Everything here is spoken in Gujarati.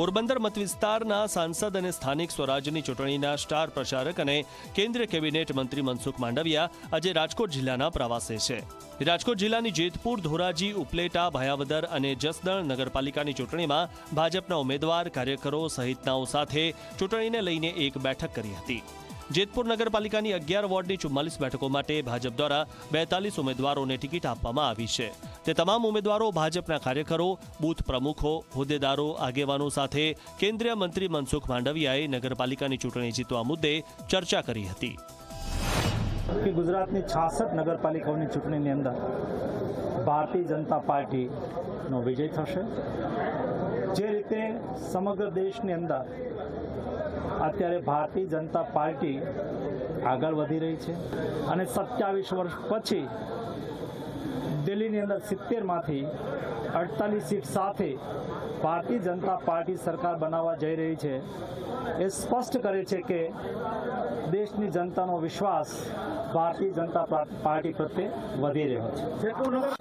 પોરબંદર મતવિસ્તારના સાંસદ અને સ્થાનિક સ્વરાજ્યની ચૂંટણીના સ્ટાર પ્રચારક અને કેન્દ્રીય કેબિનેટ મંત્રી મનસુખ માંડવિયા આજે રાજકોટ જિલ્લાના પ્રવાસે છે. રાજકોટ જિલ્લાની જેતપુર, ધોરાજી, ઉપલેટા, ભયાવદર અને જસદણ નગરપાલિકાની ચૂંટણીમાં ભાજપના ઉમેદવાર, કાર્યકરો સહિતનાઓ સાથે ચૂંટણીને લઈને એક બેઠક કરી હતી. જેતપુર નગરપાલિકાની અગિયાર વોર્ડની ચુમ્માલીસ બેઠકો માટે ભાજપ દ્વારા બેતાલીસ ઉમેદવારોને ટિકિટ આપવામાં આવી છે. તે તમામ ઉમેદવારો ભાજપના કાર્યકરો, બૂથ પ્રમુખો, હોદ્દેદારો, આગેવાનો સાથે કેન્દ્રીય મંત્રી મનસુખ માંડવિયાએ નગરપાલિકાની ચૂંટણી જીતવા મુદ્દે ચર્ચા કરી હતી. ગુજરાતની છાસઠ નગરપાલિકાઓની ચૂંટણીની અંદર ભારતીય જનતા પાર્ટીનો વિજય થશે. જે રીતે સમગ્ર દેશની અંદર અત્યારે ભારતીય જનતા પાર્ટી આગળ વધી રહી છે અને સત્યાવીસ વર્ષ પછી દિલ્હીની અંદર સિત્તેરમાંથી અડતાલીસ સીટ સાથે ભારતીય જનતા પાર્ટી સરકાર બનાવવા જઈ રહી છે. એ સ્પષ્ટ કરે છે કે દેશની જનતાનો વિશ્વાસ ભારતીય જનતા પાર્ટી પ્રત્યે વધી રહ્યો છે.